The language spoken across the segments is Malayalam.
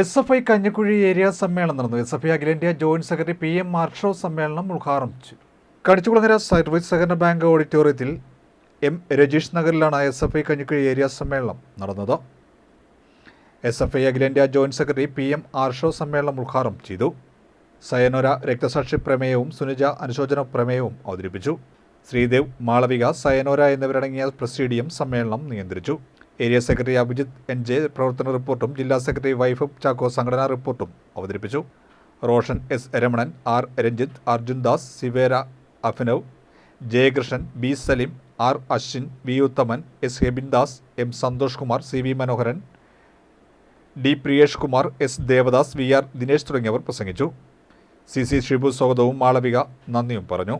S F I Kanjikuzhi area സമ്മേളനം നടന്നു. എസ് എഫ് ഐ അഖിലേന്ത്യാ joint secretary P M Marsho സമ്മേളനം ഉദ്ഘാടനം ചെയ്തു. കടിച്ചുകുളങ്ങര സർവീസ് സഹകരണ ബാങ്ക് ഓഡിറ്റോറിയത്തിൽ M Rajeesh നഗറിലാണ് S F I Kanjikuzhi area സമ്മേളനം നടന്നത്. എസ് എഫ് ഐ അഖിലേന്ത്യാ joint secretary P M Arsho സമ്മേളനം ഉദ്ഘാടനം ചെയ്തു. സയനോര രക്തസാക്ഷി പ്രമേയവും സുനിജ അനുശോചന പ്രമേയവും അവതരിപ്പിച്ചു. ശ്രീദേവ് മാളവിക സയനോര എന്നിവരടങ്ങിയ പ്രസിഡിയം സമ്മേളനം നിയന്ത്രിച്ചു. Area secretary Abhijith N J പ്രവർത്തന റിപ്പോർട്ടും ജില്ലാ സെക്രട്ടറി വൈഫ് ചാക്കോ സംഘടനാ റിപ്പോർട്ടും അവതരിപ്പിച്ചു. Roshan S Ramanan R Ranjith Arjun Das സിവേര Abhinav Jayakrishnan B Saleem R Ashwin V Uthaman S Hebin Das M Santhosh Kumar C V Manoharan D Priyesh Kumar S Devadas V R Dinesh തുടങ്ങിയവർ പ്രസംഗിച്ചു. സി സി ഷിബു സ്വാഗതവും മാളവിക നന്ദിയും പറഞ്ഞു.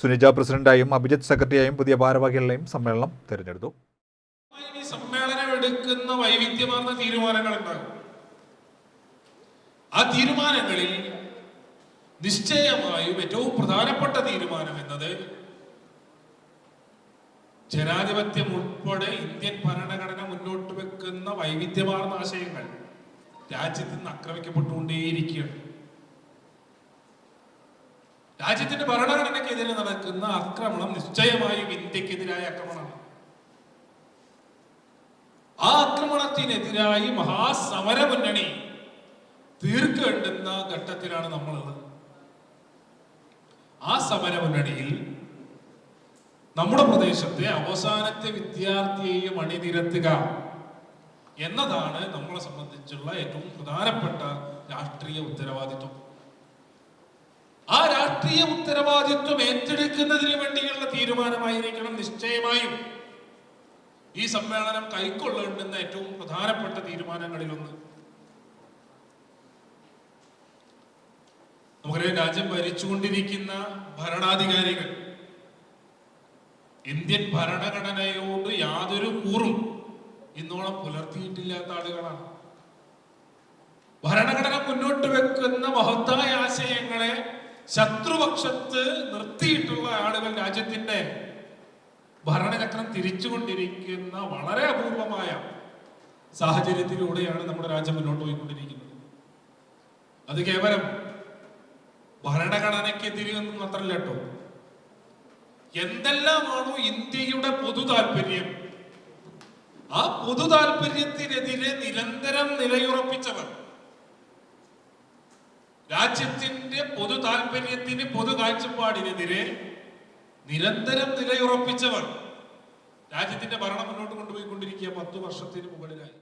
സുനിജ പ്രസിഡന്റായും അഭിജിത്ത് സെക്രട്ടറിയായും പുതിയ ഭാരവാഹികളെയും സമ്മേളനം തിരഞ്ഞെടുത്തു. ഈ സമ്മേളനം എടുക്കുന്ന വൈവിധ്യമാർന്ന തീരുമാനങ്ങൾ ഉണ്ടാകും ആ തീരുമാനങ്ങളിൽ നിശ്ചയമായും ഏറ്റവും പ്രധാനപ്പെട്ട തീരുമാനം എന്നത് ജനാധിപത്യം ഉൾപ്പെടെ ഇന്ത്യൻ ഭരണഘടന മുന്നോട്ട് വെക്കുന്ന വൈവിധ്യമാർന്ന ആശയങ്ങൾ രാജ്യത്ത് നിന്ന് ആക്രമിക്കപ്പെട്ടുകൊണ്ടേയിരിക്കുകയാണ്. രാജ്യത്തിന്റെ ഭരണഘടനയ്ക്കെതിരെ നടക്കുന്ന ആക്രമണം നിശ്ചയമായും ഇന്ത്യക്കെതിരായ ആക്രമണമാണ്. ആക്രമണത്തിനെതിരായി മഹാസമര മുന്നണി തീർക്കേണ്ടുന്ന ഘട്ടത്തിലാണ് നമ്മളുള്ളത്. ആ സമര മുന്നണിയിൽ നമ്മുടെ പ്രദേശത്തെ അവസാനത്തെ വിദ്യാർത്ഥിയെയും അണിനിരത്തുക എന്നതാണ് നമ്മളെ സംബന്ധിച്ചുള്ള ഏറ്റവും പ്രധാനപ്പെട്ട രാഷ്ട്രീയ ഉത്തരവാദിത്വം. ആ രാഷ്ട്രീയ ഉത്തരവാദിത്വം ഏറ്റെടുക്കുന്നതിന് വേണ്ടിയുള്ള തീരുമാനമായിരിക്കണം നിശ്ചയമായും. ഈ സമ്മേളനം കൈക്കൊള്ളേണ്ടുന്ന ഏറ്റവും പ്രധാനപ്പെട്ട തീരുമാനങ്ങളിലൊന്ന്. നമുക്കറിയാം രാജ്യം ഭരിച്ചുകൊണ്ടിരിക്കുന്ന ഭരണാധികാരികൾ ഇന്ത്യൻ ഭരണഘടനയോട് യാതൊരു കൂറും ഇന്നോളം പുലർത്തിയിട്ടില്ലാത്ത ആളുകളാണ്. ഭരണഘടന മുന്നോട്ട് വെക്കുന്ന മഹത്തായ ആശയങ്ങളെ ശത്രുപക്ഷത്ത് നിർത്തിയിട്ടുള്ള ആളുകൾ രാജ്യത്തിന്റെ ഭരണചക്രം തിരിച്ചുകൊണ്ടിരിക്കുന്ന വളരെ അപൂർവമായ സാഹചര്യത്തിലൂടെയാണ് നമ്മുടെ രാജ്യം മുന്നോട്ട് പോയിക്കൊണ്ടിരിക്കുന്നത്. അത് കേവലം ഭരണഘടനയ്ക്ക് ഒന്നും മാത്രമല്ല കേട്ടോ എന്തെല്ലാമാണോ ഇന്ത്യയുടെ പൊതു താല്പര്യം ആ പൊതു താല്പര്യത്തിനെതിരെ നിരന്തരം നിലയുറപ്പിച്ചവർ. രാജ്യത്തിന്റെ പൊതു താല്പര്യത്തിന് പൊതു കാഴ്ചപ്പാടിനെതിരെ നിരന്തരം നിലയുറപ്പിച്ചവർ രാജ്യത്തിന്റെ ഭരണം മുന്നോട്ട് കൊണ്ടുപോയിക്കൊണ്ടിരിക്കുക പത്തു വർഷത്തിന് മുകളിലായി.